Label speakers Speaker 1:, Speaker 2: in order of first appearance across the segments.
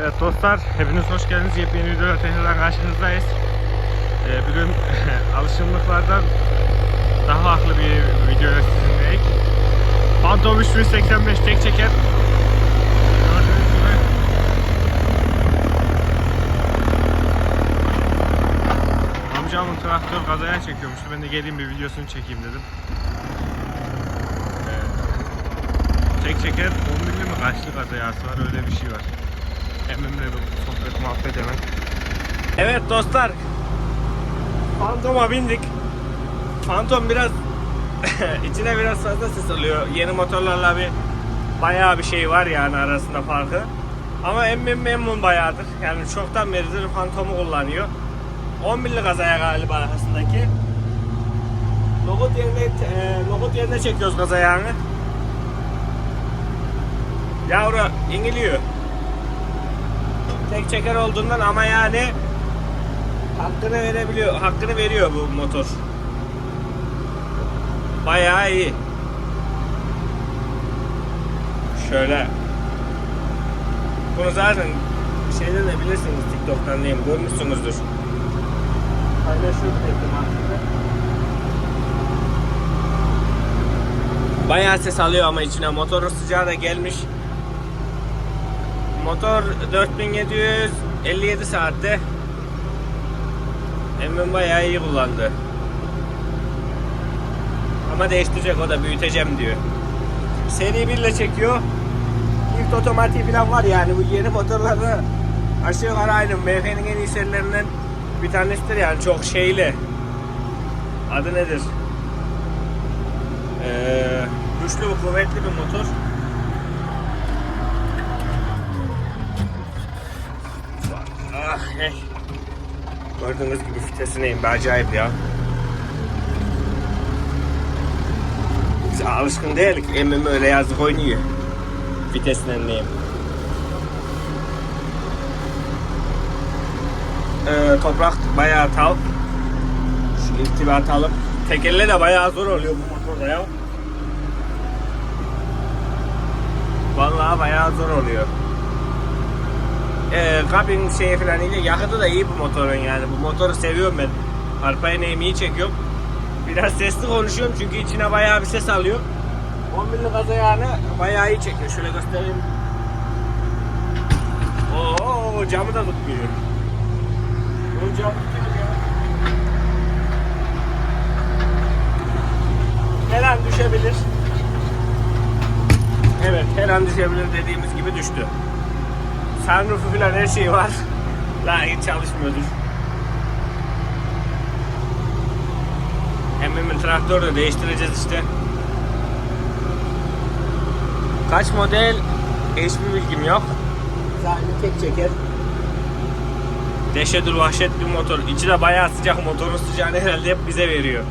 Speaker 1: Evet dostlar, hepiniz hoş geldiniz. Yepyeni videoda tekrardan karşınızdayız. Ee, bugün alışımlıklardan daha farklı bir videoyla sizinleyik. Phantom 385 tek çeker. Gördüğünüz. Amcamın traktör kazaya çekiyormuştu. Ben de geleyim bir videosunu çekeyim dedim. Ee, tek çeker 10 milli mi kaçlı kazayası var öyle bir şey var. Emimle bir sohbet muhabbet hemen. Evet dostlar. Phantom'a bindik. Phantom biraz içine biraz fazla ses alıyor. Yeni motorlarla bir bayağı bir şey var yani arasında farkı. Ama emmim memnun bayağıdır. Yani çoktan beridir Phantom'u kullanıyor. 10 milli kazaya galiba arasındaki. Logot yerine, e, logot yerine çekiyoruz gaz ayağını. Yavru İngiliyor. Tek çeker olduğundan ama yani hakkını verebiliyor, hakkını veriyor bu motor. Bayağı iyi. Şöyle. Bunu zaten şeyden de bilirsiniz TikTok'tan diyeyim görmüşsünüzdür. Paylaşıyordum aslında. Bayağı ses alıyor ama içine motorun sıcağı da gelmiş. Motor 4757 saatte Emin bayağı iyi kullandı. Ama değiştirecek o da büyüteceğim diyor. Seri 1 ile çekiyor. Çift otomatik falan var yani bu yeni motorlarda aşağı yukarı aynı. MF'nin en iyi serilerinden bir tanesidir yani çok şeyli. Adı nedir? Ee, güçlü ve kuvvetli bir motor. Gördüğünüz gibi vitesine be acayip ya. Biz alışkın değilik. Emmim öyle yazık oynuyor. Vitesinden neyim. Ee, toprak bayağı tal. Şu irtibat alıp. Tekerle de bayağı zor oluyor bu motorda ya. Vallahi bayağı zor oluyor e, kabin şeyi falan iyi. Yakıtı da iyi bu motorun yani. Bu motoru seviyorum ben. Arpaya neyimi iyi çekiyorum. Biraz sesli konuşuyorum çünkü içine bayağı bir ses alıyor. 10 binlik gaz ayağını bayağı iyi çekiyor. Şöyle göstereyim. Oo camı da tutmuyor. Tutuyor ya. Her an düşebilir. Evet her an düşebilir dediğimiz gibi düştü sunroofu falan her şey var. La hiç çalışmıyordur. Emmimin traktörü de değiştireceğiz işte. Kaç model hiçbir bilgim yok. Sadece tek çeker. Deşedir vahşet bir motor. İçi de bayağı sıcak. Motorun sıcağını herhalde hep bize veriyor.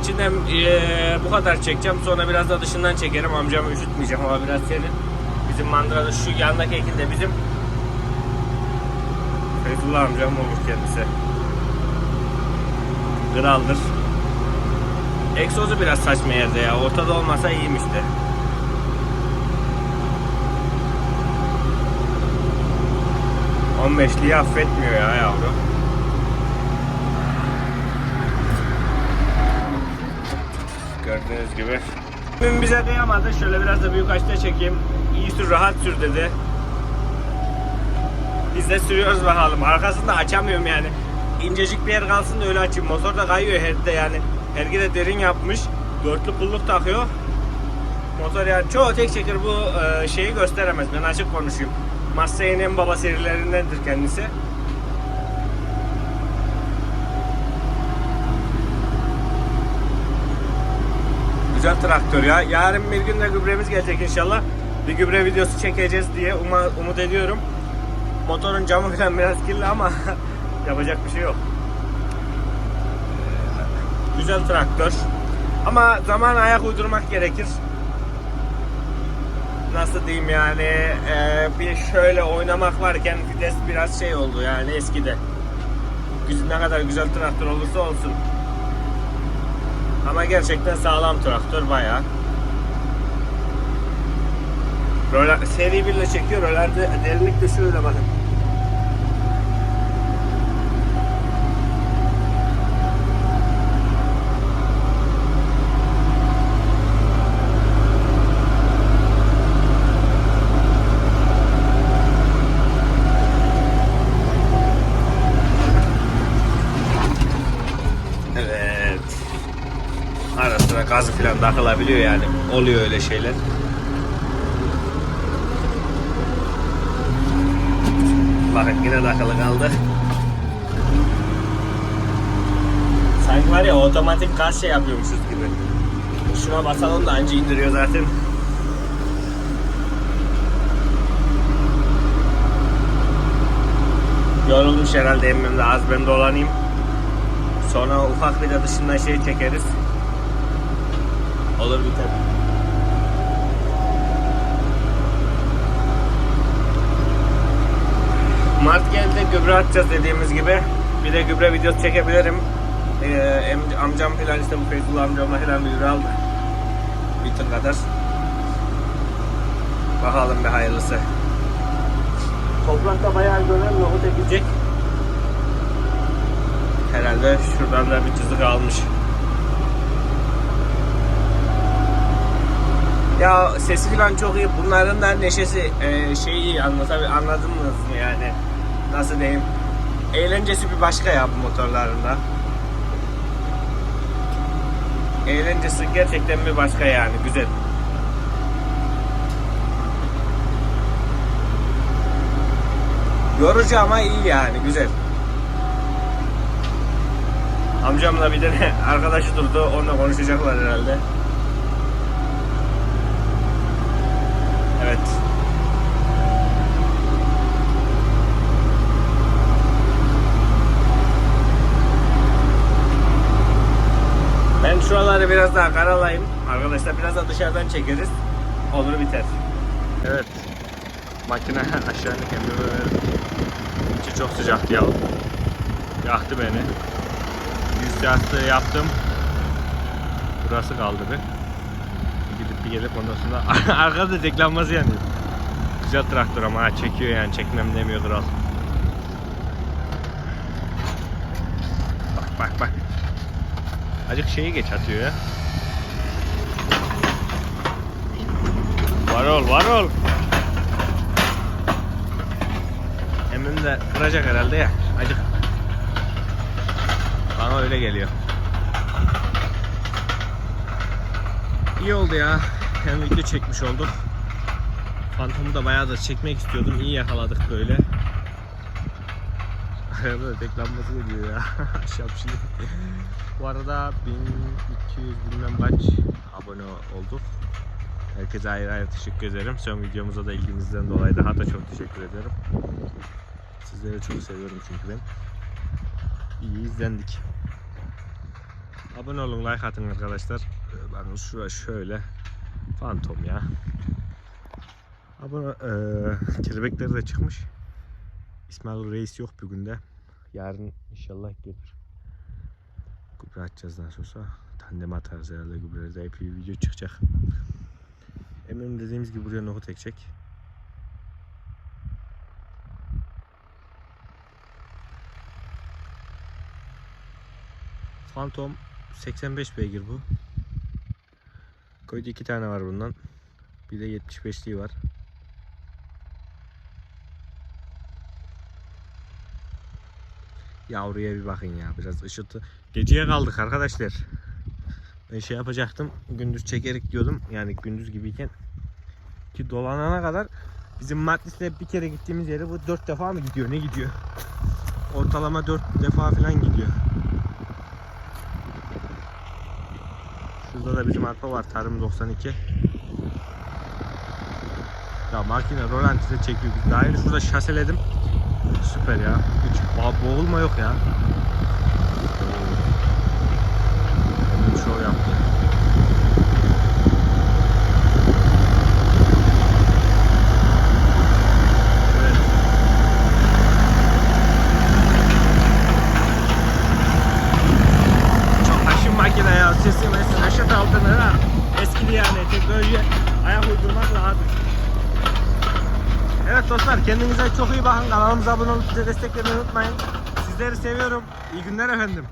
Speaker 1: İçinden ee, bu kadar çekeceğim. Sonra biraz da dışından çekerim. Amcamı üşütmeyeceğim ama biraz senin. Bizim mandırada şu yandaki ekin de bizim Feyzullah amcam olur kendisi. Kraldır. Egzozu biraz saçma yerde ya. Ortada olmasa iyiymişti. On beşliği affetmiyor ya yavru. Gördüğünüz gibi. Bugün bize kıyamadı. Şöyle biraz da büyük açta çekeyim iyi sür, rahat sür dedi. Biz de sürüyoruz bakalım. Arkasını da açamıyorum yani. İncecik bir yer kalsın da öyle açayım. Motor da kayıyor her de yani. Hergi de derin yapmış. Dörtlü pulluk takıyor. Motor yani çoğu tek çeker bu e, şeyi gösteremez. Ben açık konuşayım. Massey'in en baba serilerindendir kendisi. Güzel traktör ya. Yarın bir gün de gübremiz gelecek inşallah bir gübre videosu çekeceğiz diye umut, umut ediyorum. Motorun camı falan biraz kirli ama yapacak bir şey yok. Güzel traktör. Ama zaman ayak uydurmak gerekir. Nasıl diyeyim yani e, bir şöyle oynamak varken vites biraz şey oldu yani eskide. Ne kadar güzel traktör olursa olsun. Ama gerçekten sağlam traktör bayağı. Rola, seri birle çekiyor. Rolerde derinlik de şöyle bakın. Evet. Ara sıra gazı falan takılabiliyor yani. Oluyor öyle şeyler. Bakın yine takılı kaldı. Sanki var ya otomatik gaz şey yapıyormuşuz gibi. Şuna basalım da anca indiriyor zaten. Yorulmuş herhalde emmim de az ben dolanayım. Sonra ufak bir de dışından şey çekeriz. Olur biter. Mart geldi gübre atacağız dediğimiz gibi. Bir de gübre videosu çekebilirim. Ee, amcam filan işte bu Feyzullah amcamla filan bir gübre aldı. Bir tır kadar. Bakalım bir hayırlısı. Toprakta bayağı dönem nohut ekecek. Herhalde şuradan da bir çizik almış. Ya sesi falan çok iyi. Bunların da neşesi e, şeyi anlatabil anladın mı yani? Nasıl diyeyim? Eğlencesi bir başka ya bu motorların da. Eğlencesi gerçekten bir başka yani güzel. Yorucu ama iyi yani güzel. Amcamla bir tane arkadaşı durdu. Onunla konuşacaklar herhalde. Evet. Ben şuraları biraz daha karalayayım. Arkadaşlar biraz da dışarıdan çekeriz. Olur biter. Evet. Makine aşağı indik. İçi çok sıcaktı ya. Yaktı beni. Yüz yastığı yaptım. Burası kaldı bir. Gidip bir gelip ondan sonra arkada deklanması yanıyor. Güzel traktör ama çekiyor yani çekmem demiyordur al. Bak bak bak. Acık şeyi geç atıyor ya. Var ol var ol. Emin de kıracak herhalde ya. Acık. Bana öyle geliyor. İyi oldu ya. Hem video çekmiş olduk. Fantomu da bayağıdır çekmek istiyordum. İyi yakaladık böyle. Arada reklamması geliyor ya. Şapşili. Bu arada 1200 bilmem kaç abone olduk. Herkese ayrı ayrı teşekkür ederim. Son videomuza da ilginizden dolayı daha da çok teşekkür ederim. Sizleri çok seviyorum çünkü ben. İyi izlendik. Abone olun, like atın arkadaşlar. Bakın şura şöyle. Fantom ya. Abone, eee kelebekleri de çıkmış. İsmail Reis yok bugün de. Yarın inşallah gelir. Gübre atacağız daha sonra. Tandem atarız herhalde gübrelerde epey bir video çıkacak. Eminim dediğimiz gibi buraya nohut ekecek. Phantom 85 beygir bu. Koyda iki tane var bundan. Bir de 75'liği var. Yavruya bir bakın ya biraz ışıtı. Geceye kaldık arkadaşlar. Ben şey yapacaktım. Gündüz çekerek diyordum. Yani gündüz gibiyken. Ki dolanana kadar bizim Matlis'le bir kere gittiğimiz yere bu dört defa mı gidiyor? Ne gidiyor? Ortalama dört defa falan gidiyor. Şurada da bizim arpa var. Tarım 92. Ya makine rolantide çekiyor. Biz yeni şurada şaseledim. Süper ya. Hiç bo- boğulma yok ya. Şov. Evet. Haşin makine ya. Sesi mesela aşağı altına ha. Eskidi yani teknolojiye ayak uydurmak lazım. Evet dostlar kendinize çok iyi bakın. Kanalımıza abone olup bize destek vermeyi unutmayın. Sizleri seviyorum. İyi günler efendim.